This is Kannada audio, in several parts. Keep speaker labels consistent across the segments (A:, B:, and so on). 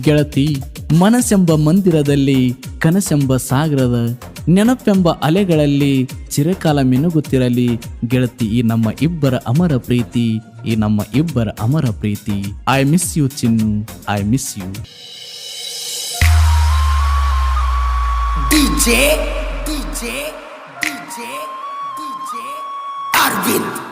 A: ಗೆಳತಿ ಮನಸ್ಸೆಂಬ ಮಂದಿರದಲ್ಲಿ ಕನಸೆಂಬ ಸಾಗರದ ನೆನಪೆಂಬ ಅಲೆಗಳಲ್ಲಿ ಚಿರಕಾಲ ಮಿನುಗುತ್ತಿರಲಿ. ಗೆಳತಿ ಈ ನಮ್ಮ ಇಬ್ಬರ ಅಮರ ಪ್ರೀತಿ ಈ ನಮ್ಮ ಇಬ್ಬರ ಅಮರ ಪ್ರೀತಿ. I miss you Chinnu. I miss you
B: DJ DJ DJ DJ Arvind,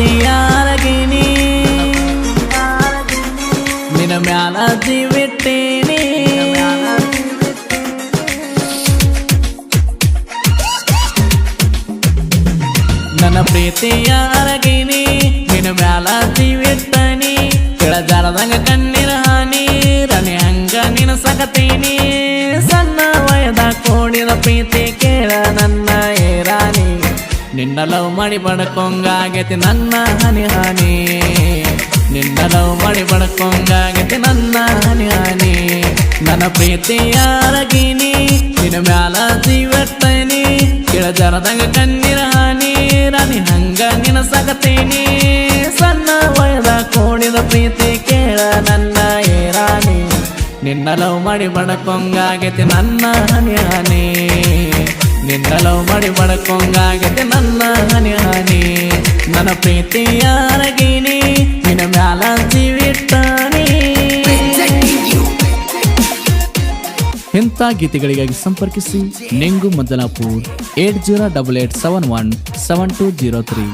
A: ನನ್ನ ನಿನ ಮ್ಯಾಲ ಜೀವಿಟ್ಟೇನಿ ನನ್ನ ಪ್ರೀತಿ ಪ್ರೀತಿಯಾರಗಿನಿ, ನಿನ್ನ ಮ್ಯಾಲ ಜೀವಿಟ್ಟನಿ ಕೆಳಜಾರದಂಗ ಕಣ್ಣಿನ ಹಾನಿ, ರನಿ ಹಂಗ ನಿನ್ನ ಸಕತೀನಿ. ಸಣ್ಣ ವಯದ ಕೋಡಿದ ಪ್ರೀತಿ ನಿನ್ನ ಲವ್ ಮಾಡಿ ಬಡ್ಕೊಂಗಾಗೈತಿ ನನ್ನ ಹನಿ ಹಾನಿ. ನಿನ್ನ ಲವ್ ಮಾಡಿ ಬಡ್ಕೊಂಗಾಗೈತಿ ನನ್ನ ಹನಿ ಹಾನಿ. ನನ್ನ ಪ್ರೀತಿಯಾರಗಿನಿ ನಿನ್ನ ಮ್ಯಾಲ ಜೀವತ್ತನಿ ಕೆಳ ಜರದಂಗ ಕಣ್ಣಿನ ಹಾನಿ, ರಾಣಿ ಹಂಗ ನಿನ್ನ ಸಗತೀನಿ. ಸಣ್ಣ ವಯದ ಕೋಣಿದ ಪ್ರೀತಿ ಕೇಳ ನನ್ನ ಏರಾಣಿ ನಿನ್ನ ಲವ್ ಮಾಡಿ ಬಡ್ಕೊಂಗಾಗೈತಿ ನನ್ನ ಹನಿ ಹಾನಿ. ನಿನ್ನ ಲವ್ ಮಾಡಿ ನನ್ನ ಹನಿ ಹಾನಿ. ನನ್ನ ಪ್ರೀತಿಯಾರಗಿನಿ ನಿನ್ನ ಮ್ಯಾಲ
B: ಜೀವಿತಾನಿ.
A: ಇಂಥ ಗೀತೆಗಳಿಗಾಗಿ ಸಂಪರ್ಕಿಸಿ Ningu Manjanapur, eight zero double eight seven one seven two zero three.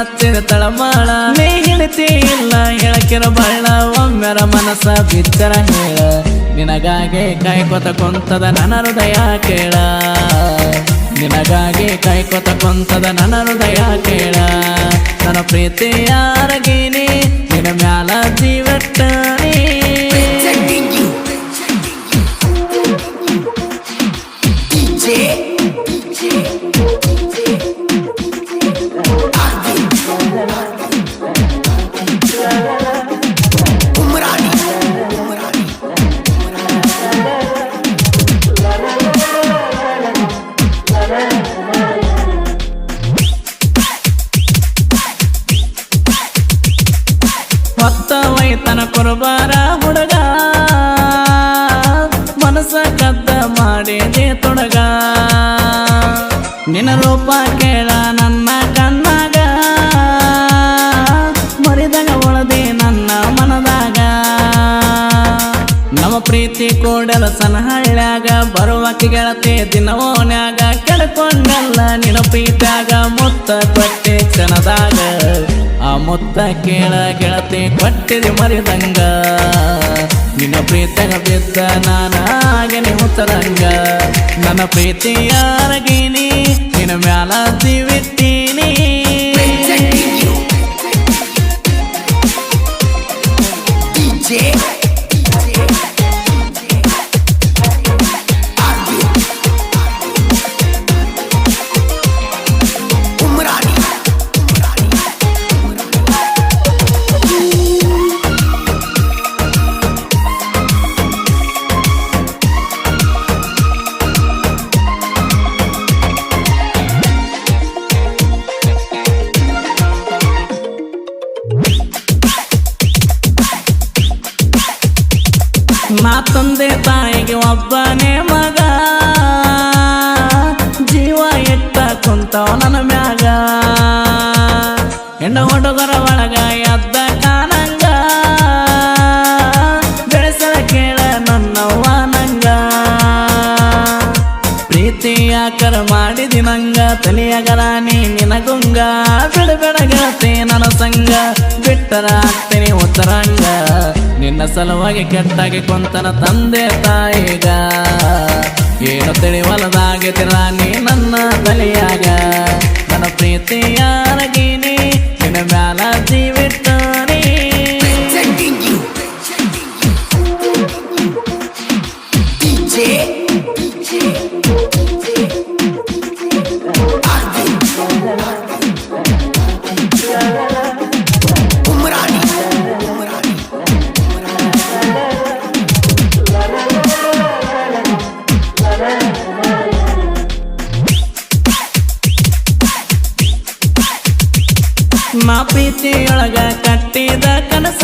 A: ಹಚ್ಚಿದ ತಳಮಾಳ. ನೀ ಹೇಳ್ತಿ ಇಲ್ಲ, ಹೇಳಕಿರ ಬಳ್ಳ. ಒಮ್ಮೆರ ಮನಸ್ಸ ಬಿತ್ತರ ಹೇಳ. ನಿನಗಾಗೆ ಕಾಯ್ಕೊತ ಕುಂತದ ನನ್ನ ಹೃದಯ ಕೇಳ. ನಿನಗಾಗಿ ಕಾಯ್ಕೊತ ಕುಂತದ ನನ್ನ ಹೃದಯ ಕೇಳ. ನನ್ನ ಪ್ರೀತಿ ಕುರುಬಾರ ಹುಡುಗ. ಮನಸ ಕದ್ದ ಮಾಡಿದೆ ತೊಡಗ. ನಿನ್ನ ರೂಪ ಕೇಳ ಪ್ರೀತಿ ಕೂಡಲ ಸನಹಳ್ಳ್ಯಾಗ ಬರುವಕ್ಕೆ ಗೆಳತಿ ದಿನವೋನ್ಯಾಗ ಕೆಳಕೊಂಡಲ್ಲ ನಿನ್ನ ಪ್ರೀತ್ಯಾಗ ಮುತ್ತ ಕೊಟ್ಟೆ ಕ್ಷಣದಾಗ. ಆ ಮುತ್ತ ಕೇಳ ಗೆಳತಿ ಕೊಟ್ಟಿದೆ ಮರಿದಂಗ. ನಿನ್ನ ಪ್ರೀತಗ ಬಿದ್ದ ನಾನಾಗನೆ ಮುತ್ತರಂಗ ನನ್ನ ಪ್ರೀತಿ ಯಾರಗೀನಿ, ನಿನ್ನ ಮ್ಯಾಲ ಜೀವಿಟ್ಟೀನಿ ನಂಗ ತಲಿಯಗರ ನೀ ನಿನಗುಂಗ ಬೆಳ ಗೆಳತಿ ನನ ಸಂಗ. ಬಿಟ್ಟರ ಆಗ್ತೀನಿ ಉತ್ತರಂಗ ನಿನ್ನ ಸಲುವಾಗಿ ಕೆಟ್ಟಾಗಿ ಕೊಂತನ ತಂದೆ ತಾಯಿಗ. ಏನು ತಿಳಿವಲದಾಗಿತಿರ ನೀ ನನ್ನ ತಲೆಯಾಗ. ನನ್ನ ಪ್ರೀತಿಯ ಅರಗಿನಿ ನಿನ್ನ ಮ್ಯಾಲ ಜೀವಿಟ್ಟನಿ ಕಟ್ಟಿದ ಕನಸ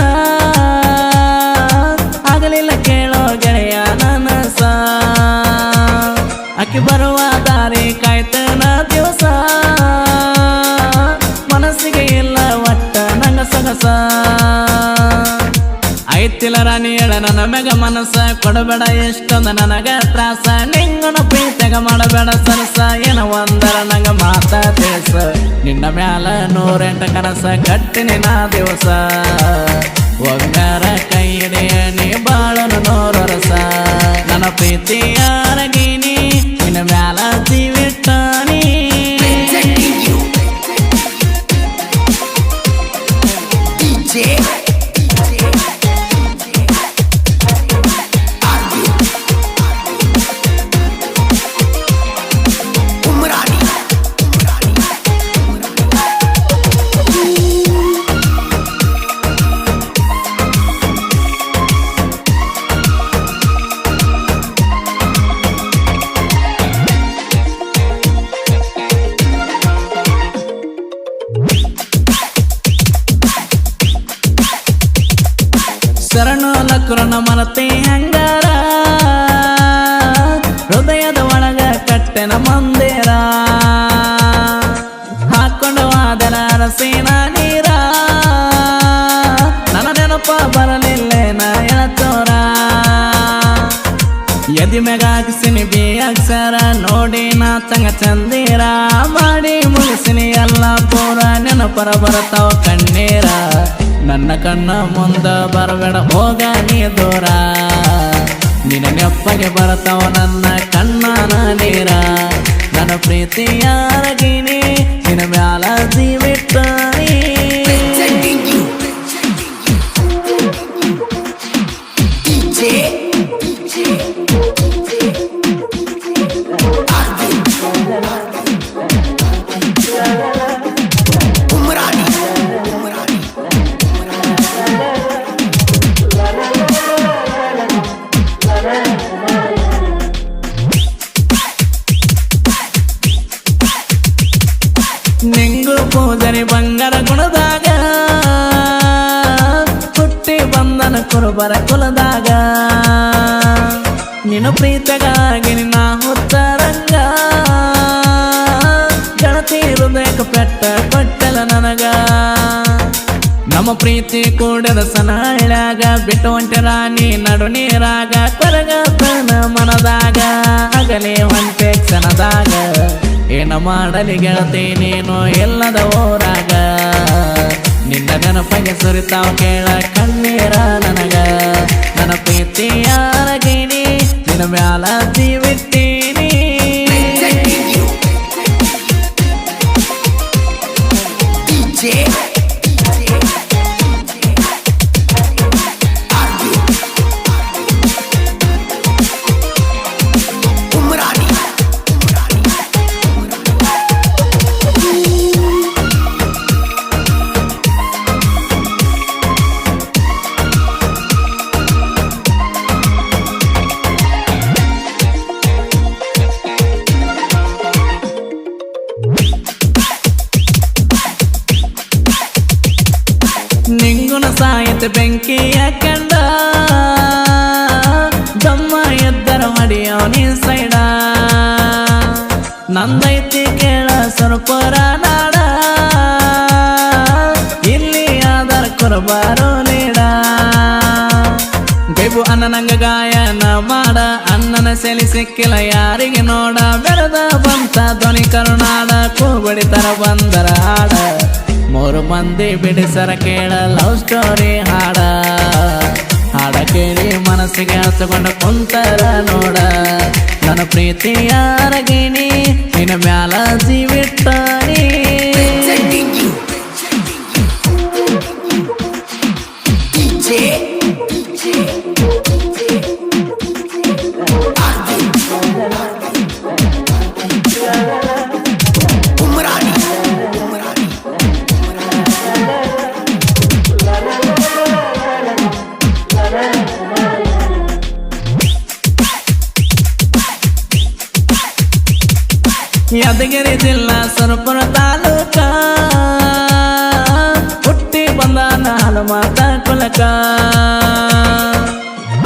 A: ಮೆಗ ಮನಸ್ಸ ಕೊಡಬೇಡ ಎಷ್ಟೊಂದು ನನಗ ತ್ರಾಸ. ನಿಂಗನ ಪ್ರೀತಿಗ ಮಾಡಬೇಡ ಸರಸ. ಏನ ಒಂದರ ನಂಗ ಮಾತ ನಿನ್ನ ಮ್ಯಾಲ ನೂರೆಂಟ ಕನಸ ಕಟ್ಟಿನಿ ನಾ ದಿವಸ. ಒಂಗಾರ ಕೈ ಹಿಡಿಯ ನೀ ಬಾಳನು ನೋರಸ ರಸ ನನ್ನ ಪ್ರೀತಿ ಅರಗಿನಿ, ನಿನ್ನ ಮ್ಯಾಲ ಶರಣು ಲಕ್ರನ ಮನತೆ ಹೆಂಗಾರ? ಹೃದಯದ ಒಳಗ ಕಟ್ಟೆನ ಮಂದಿರ? ಹಾಕೊಂಡು ಆದರ ಸೇನ ನೀರ? ನನ್ನ ನೆನಪ ಬರಲಿಲ್ಲೇನ ಎಳತೋರ ಎದಿ ಮ್ಯಾಗ ಹಾಕಿಸಿನಿ ಬಿ ಅಕ್ಷರ, ನೋಡಿ ನಾ ತಂಗ ಚಂದೀರ? ಮಾಡಿ ಮುಗಿಸಿನಿ ಎಲ್ಲ ಪೂರ ನೆನಪರ ಬರತಾವ ಕಣ್ಣೀರ? ನನ್ನ ಕಣ್ಣ ಮುಂದ ಬರಬೇಡ, ಹೋಗ ನೀ ದೂರ. ನಿನ್ನ ನೆಪ್ಪಗೆ ಬರತಾವ ನನ್ನ ಕಣ್ಣನ ನೀರ ನನ್ನ ಪ್ರೀತಿಯ ನಿನ ಮ್ಯಾಲ ಜೀವಿಟ್ಟಾನಿ ಕುರುಬರ ಕುಲದಾಗ. ನಿನ್ನ ಪ್ರೀತಗಾಗಿ ನಿನ್ನ ಹುತ್ತರಂಗ ಗಣತಿ ಹೃದಯಕ್ಕೆ ಪೆಟ್ಟ ಕೊಟ್ಟಲ ನನಗ. ನಮ್ಮ ಪ್ರೀತಿ ಕೂಡದ ಸನಹಳ್ಯಾಗ ಬಿಟ್ಟು ರಾಣಿ ನಡು ನೀರಾಗ ಕೊರಗತನ ಮನದಾಗ ಅಗಲೇ ಹೊಂಟೆ ಕ್ಷಣದಾಗ. ಏನ ಮಾಡಲಿ ಗೆಳತಿ ನೀನು ಎಲ್ಲದ ಓರಾಗ ನಿನ್ನ ನೆನಪಗೆ ಸುರಿತಾವ ಕೇಳ ಕಣ್ಣೀರ ಮ್ಯಾಲ ಜೀವಿಟ್ಟೀನಿ ಅಣ್ಣನಂಗ ಗಾಯನ ಮಾಡ, ಅಣ್ಣನ ಸೆಲಿ ಸಿಕ್ಕಿಲ್ಲ ಯಾರಿಗೆ ನೋಡ ಬೆಳೆದ ಬಂತ ಧ್ವನಿ ಕರುನಾಡ ಕೂಬಡಿತರ ಬಂದರ ಹಾಡ. ಮೂರು ಮಂದಿ ಬಿಡಿಸರ ಕೇಳ ಲವ್ ಸ್ಟೋರಿ ಹಾಡ. ಹಾಡ ಕೇಳಿ ಮನಸ್ಸಿಗೆ ಹಚ್ಚಿಕೊಂಡು ಕುಂತರ ನೋಡ. ನನ್ನ ಪ್ರೀತಿಯ ಅರಗಿಣಿ ನಿನ್ನ ಮ್ಯಾಲ ಜೀವಿಟ್ಟಾನಿ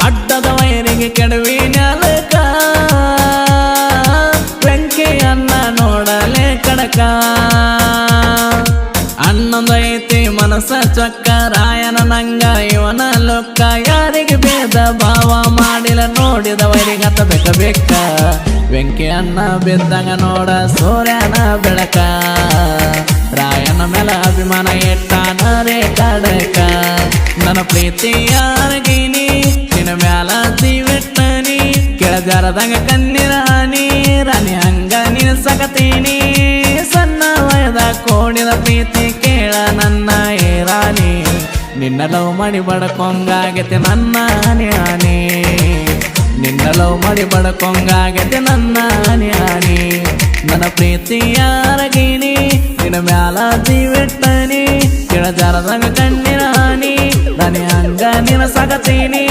A: ಅಡ್ಡದ ವೈರಿಗೆ ಕೆಡವಿ ನಾಲಕ ಬೆಂಕಿ ಅನ್ನ ನೋಡಲೆ ಕಡಕ? ಅನ್ನದೈತಿ ಮನಸ ಚೊಕ್ಕ, ರಾಯನ ನಂಗ ಇವನ ಲೊಕ್ಕ. ಯಾರಿಗೆ ಭೇದ ಭಾವ ಮಾಡಿಲ್ಲ ನೋಡಿದವರಿಗೆ ವೈರಿಗೆ ಹತ್ತಬೇಕ ಬೇಕ ಬೆಂಕಿ? ಬಿದ್ದಂಗ ಬಿದ್ದಾಗ ನೋಡ ಸೂರ್ಯನ ಬೆಳಕ. ರಾಯನ ಮೇಲೆ ಅಭಿಮಾನ ಇಟ್ಟಾನ ರೇ ಕಡಕ. ನನ್ನ ಪ್ರೀತಿ ಯಾರಗೀನಿ? ನಿನ್ನ ಮ್ಯಾಲ ಜೀವಿಟ್ಟನಿ ಕೆಳಜಾರದಂಗ ಕಣ್ಣಿ ಹನಿ. ರಾಣಿ ಹಂಗ ನಿನ್ನ ಸಗತೀನಿ ಸಣ್ಣ ವಯದ ಕೋಡಿದ ಪ್ರೀತಿ ಕೇಳ ನನ್ನ ಏ ರಾಣಿ. ನಿನ್ನ ಲವ್ ಮಾಡಿ ಬಡಕೊಂಗಾಗೈತೆ ನನ್ನ ಹನಿ ನಿನ್ನ ಲವ್ ಮಾಡಿ ಬಡಕೊಂಗಾಗೈತೆ ನನ್ನ ಹನಿ ನನ್ನ ಪ್ರೀತಿ ಅರಗಿಣಿ ನಿನ್ನ ಮ್ಯಾಲ ಜೀವಿಟ್ಟನಿ ಕೆಳಜಾರದಂಗ ಕಣ್ಣಿನ ಹಾನಿ. ರಾಣಿ ಹಂಗ ನಿನ್ನ ಸಗತೀನಿ